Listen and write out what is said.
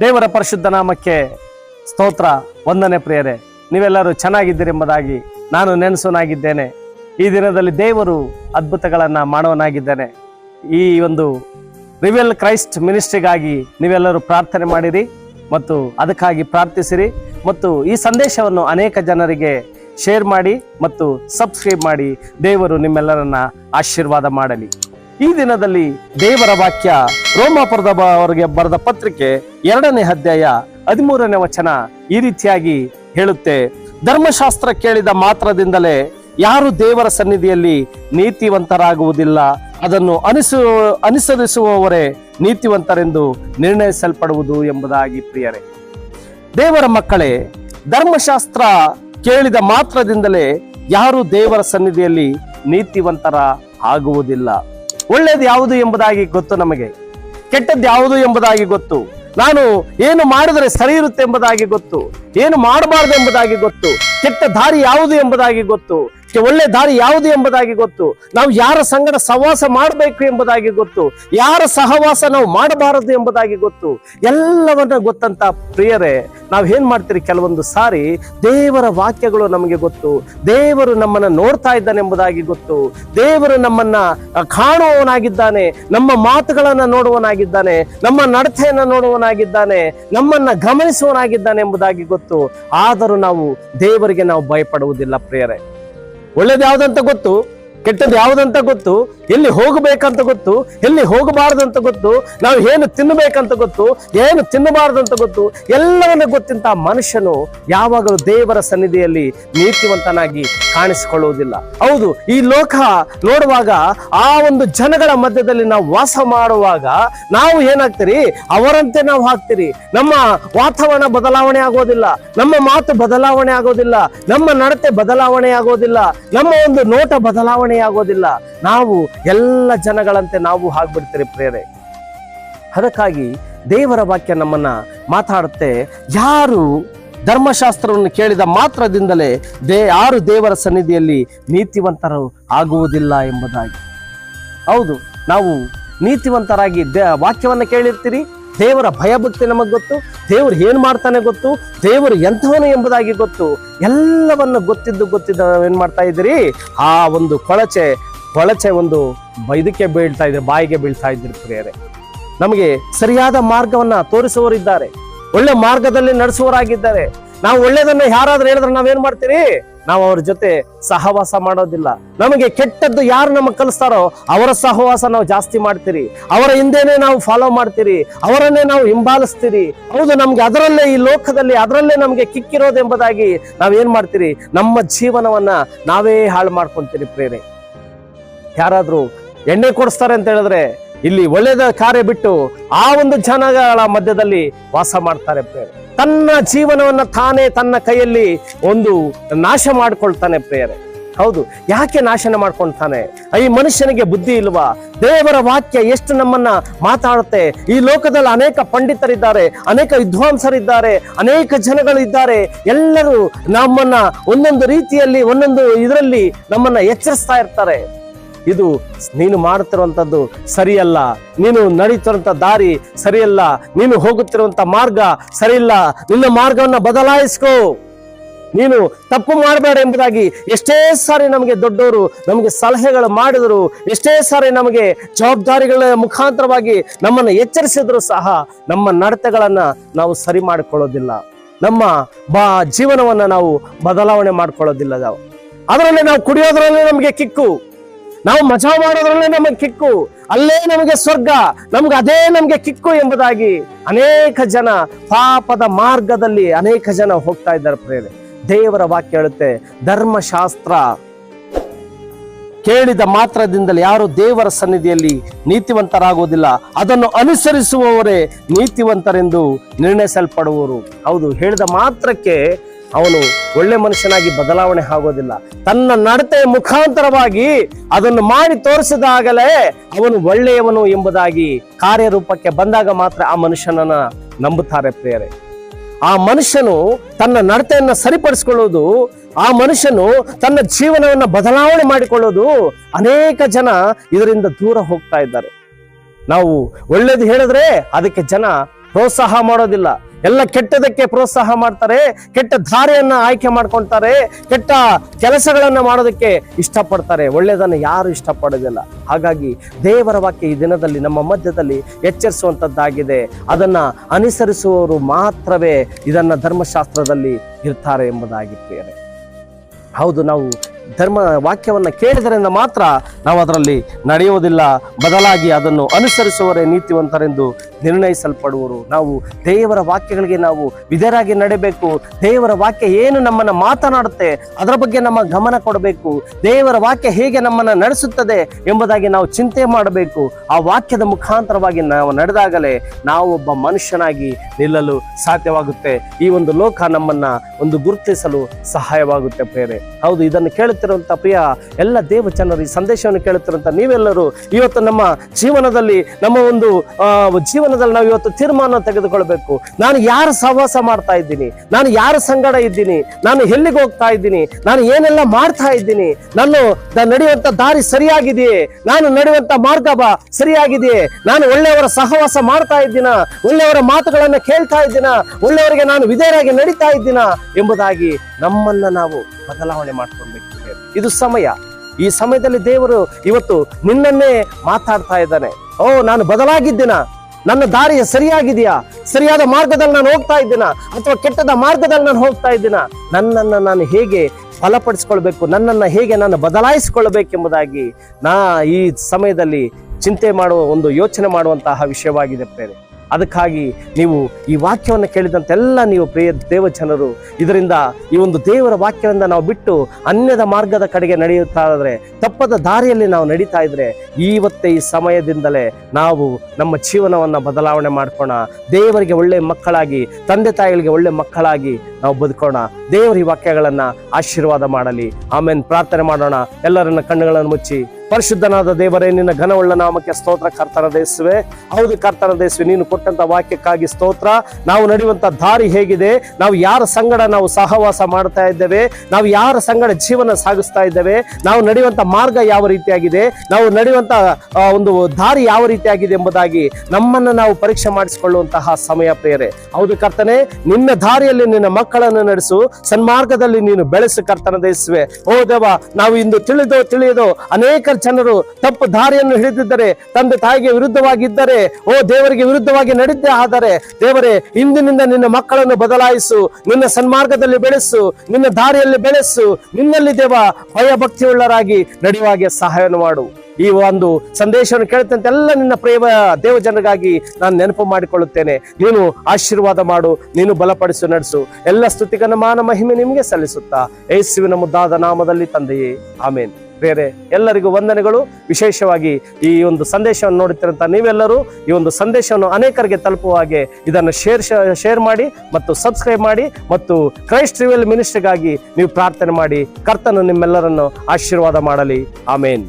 ದೇವರ ಪರಿಶುದ್ಧ ನಾಮಕ್ಕೆ ಸ್ತೋತ್ರ, ವಂದನೆ ಪ್ರಿಯರೇ. ನೀವೆಲ್ಲರೂ ಚೆನ್ನಾಗಿದ್ದೀರೆಂಬುದಾಗಿ ನಾನು ನೆನೆಸೋನಾಗಿದ್ದೇನೆ. ಈ ದಿನದಲ್ಲಿ ದೇವರು ಅದ್ಭುತಗಳನ್ನು ಮಾಡೋನಾಗಿದ್ದೇನೆ. ಈ ಒಂದು ರಿವೆಲ್ ಕ್ರೈಸ್ಟ್ ಮಿನಿಸ್ಟ್ರಿಗಾಗಿ ನೀವೆಲ್ಲರೂ ಪ್ರಾರ್ಥನೆ ಮಾಡಿರಿ ಮತ್ತು ಅದಕ್ಕಾಗಿ ಪ್ರಾರ್ಥಿಸಿರಿ ಮತ್ತು ಈ ಸಂದೇಶವನ್ನು ಅನೇಕ ಜನರಿಗೆ ಶೇರ್ ಮಾಡಿ ಮತ್ತು ಸಬ್ಸ್ಕ್ರೈಬ್ ಮಾಡಿ ದೇವರು ನಿಮ್ಮೆಲ್ಲರನ್ನ ಆಶೀರ್ವಾದ ಮಾಡಲಿ. ಈ ದಿನದಲ್ಲಿ ದೇವರ ವಾಕ್ಯ ರೋಮಾಪುರದ ಅವರಿಗೆ ಬರೆದ ಪತ್ರಿಕೆ ಎರಡನೇ ಅಧ್ಯಾಯ ಹದಿಮೂರನೇ ವಚನ ಈ ರೀತಿಯಾಗಿ ಹೇಳುತ್ತೆ. ಧರ್ಮಶಾಸ್ತ್ರ ಕೇಳಿದ ಮಾತ್ರದಿಂದಲೇ ಯಾರು ದೇವರ ಸನ್ನಿಧಿಯಲ್ಲಿ ನೀತಿವಂತರಾಗುವುದಿಲ್ಲ, ಅದನ್ನು ಅನಿಸು, ಅನುಸರಿಸುವವರೇ ನೀತಿವಂತರೆಂದು ನಿರ್ಣಯಿಸಲ್ಪಡುವುದು ಎಂಬುದಾಗಿ ಪ್ರಿಯರೇ. ದೇವರ ಮಕ್ಕಳೇ, ಧರ್ಮಶಾಸ್ತ್ರ ಕೇಳಿದ ಮಾತ್ರದಿಂದಲೇ ಯಾರು ದೇವರ ಸನ್ನಿಧಿಯಲ್ಲಿ ನೀತಿವಂತರ ಆಗುವುದಿಲ್ಲ. ಒಳ್ಳೇದು ಯಾವುದು ಎಂಬುದಾಗಿ ಗೊತ್ತು ನಮಗೆ. ಕೆಟ್ಟದ್ದು ಯಾವುದು ಎಂಬುದಾಗಿ ಗೊತ್ತು. ನಾನು ಏನು ಮಾಡಿದರೆ ಸರಿ ಇರುತ್ತೆ ಎಂಬುದಾಗಿ ಗೊತ್ತು. ಏನು ಮಾಡಬಾರದು ಎಂಬುದಾಗಿ ಗೊತ್ತು. ಕೆಟ್ಟ ದಾರಿ ಯಾವುದು ಎಂಬುದಾಗಿ ಗೊತ್ತು. ಒಳ್ಳೆ ದಾರಿ ಯಾವುದು ಎಂಬುದಾಗಿ ಗೊತ್ತು. ನಾವು ಯಾರ ಸಂಗಡ ಸಹವಾಸ ಮಾಡಬೇಕು ಎಂಬುದಾಗಿ ಗೊತ್ತು. ಯಾರ ಸಹವಾಸ ನಾವು ಮಾಡಬಾರದು ಎಂಬುದಾಗಿ ಗೊತ್ತು. ಎಲ್ಲವನ್ನ ಗೊತ್ತಂತ ಪ್ರಿಯರೇ, ನಾವು ಏನ್ ಮಾಡ್ತೀರಿ ಕೆಲವೊಂದು ಸಾರಿ, ದೇವರ ವಾಕ್ಯಗಳು ನಮಗೆ ಗೊತ್ತು. ದೇವರು ನಮ್ಮನ್ನ ನೋಡ್ತಾ ಇದ್ದಾನೆ ಎಂಬುದಾಗಿ ಗೊತ್ತು. ದೇವರು ನಮ್ಮನ್ನ ಕಾಣುವವನಾಗಿದ್ದಾನೆ. ನಮ್ಮ ಮಾತುಗಳನ್ನ ನೋಡುವನಾಗಿದ್ದಾನೆ ನಮ್ಮ ನಡತೆಯನ್ನ ನೋಡುವನಾಗಿದ್ದಾನೆ ನಮ್ಮನ್ನ ಗಮನಿಸುವವನಾಗಿದ್ದಾನೆ ಎಂಬುದಾಗಿ ಗೊತ್ತು. ಆದರೂ ನಾವು ದೇವರಿಗೆ ನಾವು ಭಯಪಡುವುದಿಲ್ಲ ಪ್ರಿಯರೇ. ಒಳ್ಳೇದು ಯಾವ್ದಂತ ಗೊತ್ತು. ಕೆಟ್ಟದ್ದು ಯಾವುದಂತ ಗೊತ್ತು? ಎಲ್ಲಿ ಹೋಗಬೇಕಂತ ಗೊತ್ತು? ಎಲ್ಲಿ ಹೋಗಬಾರ್ದಂತ ಗೊತ್ತು? ನಾವು ಏನು ತಿನ್ನಬೇಕಂತ ಗೊತ್ತು? ಏನು ತಿನ್ನಬಾರ್ದಂತ ಗೊತ್ತು? ಎಲ್ಲವನ್ನ ಗೊತ್ತಿಂತ ಮನುಷ್ಯನು ಯಾವಾಗಲೂ ದೇವರ ಸನ್ನಿಧಿಯಲ್ಲಿ ನೀತಿವಂತನಾಗಿ ಕಾಣಿಸಿಕೊಳ್ಳುವುದಿಲ್ಲ. ಹೌದು, ಈ ಲೋಕ ನೋಡುವಾಗ ಆ ಒಂದು ಜನಗಳ ಮಧ್ಯದಲ್ಲಿ ನಾವು ವಾಸ ಮಾಡುವಾಗ ನಾವು ಏನಾಗ್ತೀರಿ? ಅವರಂತೆ ನಾವು ಹಾಕ್ತೀರಿ ನಮ್ಮ ವಾತಾವರಣ ಬದಲಾವಣೆ ಆಗೋದಿಲ್ಲ. ನಮ್ಮ ಮಾತು ಬದಲಾವಣೆ ಆಗೋದಿಲ್ಲ. ನಮ್ಮ ನಡತೆ ಬದಲಾವಣೆ ಆಗೋದಿಲ್ಲ. ನಮ್ಮ ಒಂದು ನೋಟ ಬದಲಾವಣೆ ಆಗೋದಿಲ್ಲ ನಾವು ಎಲ್ಲ ಜನಗಳಂತೆ ನಾವು ಆಗ್ಬಿಡ್ತೀರಿ ಪ್ರೇರೆ ಅದಕ್ಕಾಗಿ ದೇವರ ವಾಕ್ಯ ನಮ್ಮನ್ನ ಮಾತಾಡುತ್ತೆ. ಯಾರು ಧರ್ಮಶಾಸ್ತ್ರವನ್ನು ಕೇಳಿದ ಮಾತ್ರದಿಂದಲೇ ದೇ, ಯಾರು ದೇವರ ಸನ್ನಿಧಿಯಲ್ಲಿ ನೀತಿವಂತರು ಆಗುವುದಿಲ್ಲ ಎಂಬುದಾಗಿ. ಹೌದು, ನಾವು ನೀತಿವಂತರಾಗಿ ದೇ, ವಾಕ್ಯವನ್ನು ಕೇಳಿರ್ತೀರಿ? ದೇವರ ಭಯಭಕ್ತಿ ನಮಗೆ ಗೊತ್ತು, ದೇವರು ಏನು ಮಾಡ್ತಾನೆ ಗೊತ್ತು, ದೇವರು ಎಂಥವನು ಎಂಬುದಾಗಿ ಗೊತ್ತು. ಎಲ್ಲವನ್ನು ಗೊತ್ತಿದ್ದು ಗೊತ್ತಿದ್ದ ಏನು ಮಾಡ್ತಾ ಇದ್ದೀರಿ? ಆ ಒಂದು ಕೊಳಚೆ ಕೊಳಚೆ ಒಂದು ಇದಕ್ಕೆ ಬೀಳ್ತಾ ಇದ್ರೆ ಬಾಯಿಗೆ ಬೀಳ್ತಾ ಇದ್ರಿ ಪ್ರಿಯರೇ. ನಮಗೆ ಸರಿಯಾದ ಮಾರ್ಗವನ್ನ ತೋರಿಸುವವರಿದ್ದಾರೆ. ಒಳ್ಳೆ ಮಾರ್ಗದಲ್ಲಿ ನಡೆಸುವವರಾಗಿದ್ದಾರೆ. ನಾವು ಒಳ್ಳೆಯದನ್ನು ಯಾರಾದರೂ ಹೇಳಿದ್ರೆ ನಾವೇನು ಮಾಡ್ತೀರಿ? ನಾವು ಅವ್ರ ಜೊತೆ ಸಹವಾಸ ಮಾಡೋದಿಲ್ಲ. ನಮಗೆ ಕೆಟ್ಟದ್ದು ಯಾರು ನಮಗೆ ಕಲಿಸ್ತಾರೋ ಅವರ ಸಹವಾಸ ನಾವು ಜಾಸ್ತಿ ಮಾಡ್ತೀರಿ. ಅವರ ಹಿಂದೆನೆ ನಾವು ಫಾಲೋ ಮಾಡ್ತೀರಿ. ಅವರನ್ನೇ ನಾವು ಹಿಂಬಾಲಿಸ್ತೀರಿ. ಹೌದು, ನಮ್ಗೆ ಅದರಲ್ಲೇ ಈ ಲೋಕದಲ್ಲಿ ಅದರಲ್ಲೇ ನಮಗೆ ಕಿಕ್ಕಿರೋದೆಂಬುದಾಗಿ ನಾವೇನ್ ಮಾಡ್ತೀರಿ? ನಮ್ಮ ಜೀವನವನ್ನ ನಾವೇ ಹಾಳು ಮಾಡ್ಕೊಂತೀರಿ ಪ್ರೇರೆ. ಯಾರಾದ್ರೂ ಎಣ್ಣೆ ಕೊಡಿಸ್ತಾರೆ ಅಂತ ಹೇಳಿದ್ರೆ ಇಲ್ಲಿ ಒಳ್ಳೆಯದ ಕಾರ್ಯ ಬಿಟ್ಟು ಆ ಒಂದು ಜನಗಳ ಮಧ್ಯದಲ್ಲಿ ವಾಸ ಮಾಡ್ತಾರೆ ಪ್ರೇರೆ ತನ್ನ ಜೀವನವನ್ನು ತಾನೇ ತನ್ನ ಕೈಯಲ್ಲಿ ಒಂದು ನಾಶ ಮಾಡ್ಕೊಳ್ತಾನೆ ಪ್ರೇರೆ ಹೌದು, ಯಾಕೆ ನಾಶನ ಮಾಡ್ಕೊಳ್ತಾನೆ? ಈ ಮನುಷ್ಯನಿಗೆ ಬುದ್ಧಿ ಇಲ್ವಾ? ದೇವರ ವಾಕ್ಯ ಎಷ್ಟು ನಮ್ಮನ್ನ ಮಾತಾಡುತ್ತೆ? ಈ ಲೋಕದಲ್ಲಿ ಅನೇಕ ಪಂಡಿತರಿದ್ದಾರೆ, ಅನೇಕ ವಿದ್ವಾಂಸರಿದ್ದಾರೆ, ಅನೇಕ ಜನಗಳು ಇದ್ದಾರೆ ಎಲ್ಲರೂ ನಮ್ಮನ್ನ ಒಂದೊಂದು ರೀತಿಯಲ್ಲಿ, ಒಂದೊಂದು ಇದರಲ್ಲಿ ನಮ್ಮನ್ನ ಎಚ್ಚರಿಸ್ತಾ ಇರ್ತಾರೆ. ಇದು ನೀನು ಮಾಡುತ್ತಿರುವಂಥದ್ದು ಸರಿಯಲ್ಲ, ನೀನು ನಡೀತಿರುವಂಥ ದಾರಿ ಸರಿಯಲ್ಲ, ನೀನು ಹೋಗುತ್ತಿರುವಂಥ ಮಾರ್ಗ ಸರಿಯಿಲ್ಲ, ನಿನ್ನ ಮಾರ್ಗವನ್ನು ಬದಲಾಯಿಸ್ಕೋ. ನೀನು ತಪ್ಪು ಮಾಡಬೇಡ ಎಂಬುದಾಗಿ ಎಷ್ಟೇ ಸಾರಿ ನಮಗೆ ದೊಡ್ಡವರು ನಮಗೆ ಸಲಹೆಗಳು ಮಾಡಿದರು, ಎಷ್ಟೇ ಸಾರಿ ನಮಗೆ ಜವಾಬ್ದಾರಿಗಳ ಮುಖಾಂತರವಾಗಿ ನಮ್ಮನ್ನು ಎಚ್ಚರಿಸಿದ್ರು ಸಹ ನಮ್ಮ ನಡತೆಗಳನ್ನು ನಾವು ಸರಿ ಮಾಡಿಕೊಳ್ಳೋದಿಲ್ಲ. ನಮ್ಮ ಬಾ ಜೀವನವನ್ನ ನಾವು ಬದಲಾವಣೆ ಮಾಡಿಕೊಳ್ಳೋದಿಲ್ಲ ನಾವು. ಅದರಲ್ಲೇ ನಾವು ಕುಡಿಯೋದ್ರಲ್ಲೇ ನಮಗೆ ಕಿಕ್ಕು. ನಾವು ಮಜಾ ಮಾಡೋದ್ರಲ್ಲೇ ನಮಗೆ ಕಿಕ್ಕು, ಅಲ್ಲೇ ನಮಗೆ ಸ್ವರ್ಗ, ನಮ್ಗೆ ಅದೇ ನಮಗೆ ಕಿಕ್ಕು ಎಂಬುದಾಗಿ ಅನೇಕ ಜನ ಪಾಪದ ಮಾರ್ಗದಲ್ಲಿ ಅನೇಕ ಜನ ಹೋಗ್ತಾ ಇದ್ದಾರೆ ಪ್ರೇರೆ ದೇವರ ವಾಕ್ಯ ಹೇಳುತ್ತೆ, ಧರ್ಮಶಾಸ್ತ್ರ ಕೇಳಿದ ಮಾತ್ರದಿಂದಲೇ ಯಾರು ದೇವರ ಸನ್ನಿಧಿಯಲ್ಲಿ ನೀತಿವಂತರಾಗುವುದಿಲ್ಲ, ಅದನ್ನು ಅನುಸರಿಸುವವರೇ ನೀತಿವಂತರೆಂದು ನಿರ್ಣಯಿಸಲ್ಪಡುವರು. ಹೌದು, ಹೇಳಿದ ಮಾತ್ರಕ್ಕೆ ಅವನು ಒಳ್ಳೆ ಮನುಷ್ಯನಾಗಿ ಬದಲಾವಣೆ ಆಗೋದಿಲ್ಲ. ತನ್ನ ನಡತೆಯ ಮುಖಾಂತರವಾಗಿ ಅದನ್ನು ಮಾಡಿ ತೋರಿಸಿದಾಗಲೇ ಅವನು ಒಳ್ಳೆಯವನು ಎಂಬುದಾಗಿ ಕಾರ್ಯರೂಪಕ್ಕೆ ಬಂದಾಗ ಮಾತ್ರ ಆ ಮನುಷ್ಯನನ್ನ ನಂಬುತ್ತಾರೆ ಪ್ರಿಯರೇ. ಆ ಮನುಷ್ಯನು ತನ್ನ ನಡತೆಯನ್ನ ಸರಿಪಡಿಸಿಕೊಳ್ಳೋದು, ಆ ಮನುಷ್ಯನು ತನ್ನ ಜೀವನವನ್ನ ಬದಲಾವಣೆ ಮಾಡಿಕೊಳ್ಳೋದು ಅನೇಕ ಜನ ಇದರಿಂದ ದೂರ ಹೋಗ್ತಾ ಇದ್ದಾರೆ. ನಾವು ಒಳ್ಳೇದು ಹೇಳಿದ್ರೆ ಅದಕ್ಕೆ ಜನ ಪ್ರೋತ್ಸಾಹ ಮಾಡೋದಿಲ್ಲ. ಎಲ್ಲ ಕೆಟ್ಟದಕ್ಕೆ ಪ್ರೋತ್ಸಾಹ ಮಾಡ್ತಾರೆ, ಕೆಟ್ಟ ಧಾರೆಯನ್ನ ಆಯ್ಕೆ ಮಾಡ್ಕೊಳ್ತಾರೆ ಕೆಟ್ಟ ಕೆಲಸಗಳನ್ನ ಮಾಡೋದಕ್ಕೆ ಇಷ್ಟಪಡ್ತಾರೆ. ಒಳ್ಳೆಯದನ್ನು ಯಾರು ಇಷ್ಟಪಡೋದಿಲ್ಲ. ಹಾಗಾಗಿ ದೇವರ ವಾಕ್ಯ ಈ ದಿನದಲ್ಲಿ ನಮ್ಮ ಮಧ್ಯದಲ್ಲಿ ಎಚ್ಚರಿಸುವಂತದ್ದಾಗಿದೆ. ಅದನ್ನ ಅನುಸರಿಸುವವರು ಮಾತ್ರವೇ ಇದನ್ನ ಧರ್ಮಶಾಸ್ತ್ರದಲ್ಲಿ ಇರ್ತಾರೆ ಎಂಬುದಾಗಿ ಹೌದು, ನಾವು ಧರ್ಮ ವಾಕ್ಯವನ್ನು ಕೇಳಿದರಿಂದ ಮಾತ್ರ ನಾವು ಅದರಲ್ಲಿ ನಡೆಯುವುದಿಲ್ಲ. ಬದಲಾಗಿ ಅದನ್ನು ಅನುಸರಿಸುವರೇ ನೀತಿವಂತರೆಂದು ನಿರ್ಣಯಿಸಲ್ಪಡುವರು. ನಾವು ದೇವರ ವಾಕ್ಯಗಳಿಗೆ ನಾವು ವಿಧರಾಗಿ ನಡೆಯಬೇಕು ದೇವರ ವಾಕ್ಯ ಏನು ನಮ್ಮನ್ನು ಮಾತನಾಡುತ್ತೆ, ಅದರ ಬಗ್ಗೆ ನಮ್ಮ ಗಮನ ಕೊಡಬೇಕು. ದೇವರ ವಾಕ್ಯ ಹೇಗೆ ನಮ್ಮನ್ನು ನಡೆಸುತ್ತದೆ ಎಂಬುದಾಗಿ ನಾವು ಚಿಂತೆ ಮಾಡಬೇಕು. ಆ ವಾಕ್ಯದ ಮುಖಾಂತರವಾಗಿ ನಾವು ನಡೆದಾಗಲೇ ನಾವು ಒಬ್ಬ ಮನುಷ್ಯನಾಗಿ ನಿಲ್ಲಲು ಸಾಧ್ಯವಾಗುತ್ತೆ. ಈ ಒಂದು ಲೋಕ ನಮ್ಮನ್ನ ಒಂದು ಗುರುತಿಸಲು ಸಹಾಯವಾಗುತ್ತೆ ಪ್ರೇರೆ ಹೌದು, ಇದನ್ನು ಕೇಳುತ್ತಿರುವಂತ ಪ್ರಿಯ ಎಲ್ಲ ದೇವ ಜನರು ಈ ಸಂದೇಶವನ್ನು ಕೇಳುತ್ತಿರುವಂಥ ನೀವೆಲ್ಲರೂ ಇವತ್ತು ನಮ್ಮ ಜೀವನದಲ್ಲಿ, ನಮ್ಮ ಒಂದು ಜೀವನದಲ್ಲಿ ನಾವು ಇವತ್ತು ತೀರ್ಮಾನ ತೆಗೆದುಕೊಳ್ಬೇಕು. ನಾನು ಯಾರು ಸಹವಾಸ ಮಾಡ್ತಾ ಇದ್ದೀನಿ? ನಾನು ಯಾರ ಸಂಗಡ ಇದ್ದೀನಿ? ನಾನು ಎಲ್ಲಿಗೆ ಹೋಗ್ತಾ ಇದ್ದೀನಿ? ನಾನು ಏನೆಲ್ಲ ಮಾಡ್ತಾ ಇದ್ದೀನಿ? ನಾನು ನಡೆಯುವಂಥ ದಾರಿ ಸರಿಯಾಗಿದೆಯೇ? ನಾನು ನಡೆಯುವಂತ ಮಾರ್ಗ ಸರಿಯಾಗಿದೆಯೇ? ನಾನು ಒಳ್ಳೆಯವರ ಸಹವಾಸ ಮಾಡ್ತಾ ಇದ್ದೀನ? ಒಳ್ಳೆಯವರ ಮಾತುಗಳನ್ನ ಕೇಳ್ತಾ ಇದ್ದೀನ? ಒಳ್ಳೆಯವರಿಗೆ ನಾನು ವಿಧೇಯರಾಗಿ ನಡೀತಾ ಇದ್ದೀನ? ಎಂಬುದಾಗಿ ನಮ್ಮನ್ನ ನಾವು ಬದಲಾವಣೆ ಮಾಡ್ಕೊಳ್ಬೇಕು. ಇದು ಸಮಯ. ಈ ಸಮಯದಲ್ಲಿ ದೇವರು ಇವತ್ತು ನಿನ್ನನ್ನೇ ಮಾತಾಡ್ತಾ ಇದ್ದಾನೆ. ಓ, ನಾನು ಬದಲಾಗಿದ್ದೀನ? ನನ್ನ ದಾರಿಯ ಸರಿಯಾಗಿದೆಯಾ? ಸರಿಯಾದ ಮಾರ್ಗದಲ್ಲಿ ನಾನು ಹೋಗ್ತಾ ಇದ್ದೀನ? ಅಥವಾ ಕೆಟ್ಟದ ಮಾರ್ಗದಲ್ಲಿ ನಾನು ಹೋಗ್ತಾ ಇದ್ದೀನ? ನನ್ನನ್ನು ನಾನು ಹೇಗೆ ಫಲಪಡಿಸ್ಕೊಳ್ಬೇಕು? ನನ್ನನ್ನು ಹೇಗೆ ನಾನು ಬದಲಾಯಿಸಿಕೊಳ್ಬೇಕೆಂಬುದಾಗಿ ನಾ ಈ ಸಮಯದಲ್ಲಿ ಚಿಂತೆ ಮಾಡುವ ಒಂದು ಯೋಚನೆ ಮಾಡುವಂತಹ ವಿಷಯವಾಗಿದೆ ಪ್ರೇರೆ. ಅದಕ್ಕಾಗಿ ನೀವು ಈ ವಾಕ್ಯವನ್ನು ಕೇಳಿದಂತೆಲ್ಲ ನೀವು ಪ್ರಿಯ ದೇವಜನರು, ಇದರಿಂದ ಈ ಒಂದು ದೇವರ ವಾಕ್ಯದಿಂದ ನಾವು ಬಿಟ್ಟು ಅನ್ಯದ ಮಾರ್ಗದ ಕಡೆಗೆ ನಡೆಯುತ್ತಾ ಇದ್ರೆ, ತಪ್ಪದ ದಾರಿಯಲ್ಲಿ ನಾವು ನಡೀತಾ ಇದ್ರೆ, ಈವತ್ತೇ ಈ ಸಮಯದಿಂದಲೇ ನಾವು ನಮ್ಮ ಜೀವನವನ್ನು ಬದಲಾವಣೆ ಮಾಡ್ಕೋಣ. ದೇವರಿಗೆ ಒಳ್ಳೆಯ ಮಕ್ಕಳಾಗಿ, ತಂದೆ ತಾಯಿಗಳಿಗೆ ಒಳ್ಳೆ ಮಕ್ಕಳಾಗಿ ನಾವು ಬದುಕೋಣ. ದೇವರ ಈ ವಾಕ್ಯಗಳನ್ನು ಆಶೀರ್ವಾದ ಮಾಡಲಿ. ಆಮೇಲೆ ಪ್ರಾರ್ಥನೆ ಮಾಡೋಣ. ಎಲ್ಲರನ್ನ ಕಣ್ಣುಗಳನ್ನು ಮುಚ್ಚಿ. ಪರಿಶುದ್ಧನಾದ ದೇವರೇ, ನಿನ್ನ ಘನವುಳ್ಳ ನಾಮಕ್ಕೆ ಸ್ತೋತ್ರ, ಕರ್ತನ ದೇಸುವೆ. ಹೌದು ಕರ್ತನ ದೇಸುವೆ, ನೀನು ಕೊಟ್ಟಂತ ವಾಕ್ಯಕ್ಕಾಗಿ ಸ್ತೋತ್ರ. ನಾವು ನಡೆಯುವಂತ ದಾರಿ ಹೇಗಿದೆ? ನಾವು ಯಾರ ಸಂಗಡ ನಾವು ಸಹವಾಸ ಮಾಡ್ತಾ ಇದ್ದೇವೆ? ನಾವು ಯಾರ ಸಂಗಡ ಜೀವನ ಸಾಗಿಸ್ತಾ ಇದ್ದೇವೆ? ನಾವು ನಡೆಯುವಂತ ಮಾರ್ಗ ಯಾವ ರೀತಿಯಾಗಿದೆ? ನಾವು ನಡೆಯುವಂತ ಒಂದು ದಾರಿ ಯಾವ ರೀತಿಯಾಗಿದೆ ಎಂಬುದಾಗಿ ನಮ್ಮನ್ನ ನಾವು ಪರೀಕ್ಷೆ ಮಾಡಿಸಿಕೊಳ್ಳುವಂತಹ ಸಮಯ ಪ್ರೇರೆ ಹೌದು ಕರ್ತನೆ, ನಿನ್ನ ದಾರಿಯಲ್ಲಿ ನಿನ್ನ ಮಕ್ಕಳನ್ನು ನಡೆಸು. ಸನ್ಮಾರ್ಗದಲ್ಲಿ ನೀನು ಬೆಳೆಸು ಕರ್ತನ ದೇಸುವೆ. ಓ ದೇವ, ನಾವು ಇಂದು ತಿಳಿದೋ ತಿಳಿಯದೋ ಅನೇಕ ಜನರು ತಪ್ಪು ದಾರಿಯನ್ನು ಹಿಡಿದಿದ್ದರೆ, ತಂದೆ ತಾಯಿಗೆ ವಿರುದ್ಧವಾಗಿದ್ದರೆ, ಓ ದೇವರಿಗೆ ವಿರುದ್ಧವಾಗಿ ನಡೆದೇ ಆದರೆ, ದೇವರೇ, ಇಂದಿನಿಂದ ನಿನ್ನ ಮಕ್ಕಳನ್ನು ಬದಲಾಯಿಸು, ನಿನ್ನ ಸನ್ಮಾರ್ಗದಲ್ಲಿ ಬೆಳೆಸು, ನಿನ್ನ ದಾರಿಯಲ್ಲಿ ಬೆಳೆಸು, ನಿನ್ನಲ್ಲಿ ದೇವ ಭಯಭಕ್ತಿಯುಳ್ಳರಾಗಿ ನಡೆಯುವಾಗೆ ಸಹಾಯವನ್ನು ಮಾಡು. ಈ ಒಂದು ಸಂದೇಶವನ್ನು ಕೇಳುತ್ತಂತೆ ಎಲ್ಲ ನಿನ್ನ ಪ್ರೇಮ ದೇವಜನರಿಗಾಗಿ ನಾನು ನೆನಪು ಮಾಡಿಕೊಳ್ಳುತ್ತೇನೆ. ನೀನು ಆಶೀರ್ವಾದ ಮಾಡು, ನೀನು ಬಲಪಡಿಸು, ನಡೆಸು. ಎಲ್ಲ ಸ್ತುತಿಗನ ಮಾನ ಮಹಿಮೆ ನಿಮಗೆ ಸಲ್ಲಿಸುತ್ತಾ, ಯೇಸುವಿನ ಮುದ್ದಾದ ನಾಮದಲ್ಲಿ ತಂದೆಯೇ, ಆಮೇನ್. ಬೇರೆ ಎಲ್ಲರಿಗೂ ವಂದನೆಗಳು. ವಿಶೇಷವಾಗಿ ಈ ಒಂದು ಸಂದೇಶವನ್ನು ನೋಡುತ್ತಿರಂತ ನೀವೆಲ್ಲರೂ ಈ ಒಂದು ಸಂದೇಶವನ್ನು ಅನೇಕರಿಗೆ ತಲುಪುವ ಹಾಗೆ ಇದನ್ನು ಶೇರ್ ಶೇರ್ ಮಾಡಿ ಮತ್ತು ಸಬ್ಸ್ಕ್ರೈಬ್ ಮಾಡಿ ಮತ್ತು ಕ್ರೈಸ್ಟ್ ರಿವೆಲ್ ಮಿನಿಸ್ಟ್ರಿಗಾಗಿ ನೀವು ಪ್ರಾರ್ಥನೆ ಮಾಡಿ. ಕರ್ತನು ನಿಮ್ಮೆಲ್ಲರನ್ನು ಆಶೀರ್ವಾದ ಮಾಡಲಿ. ಆಮೇನ್.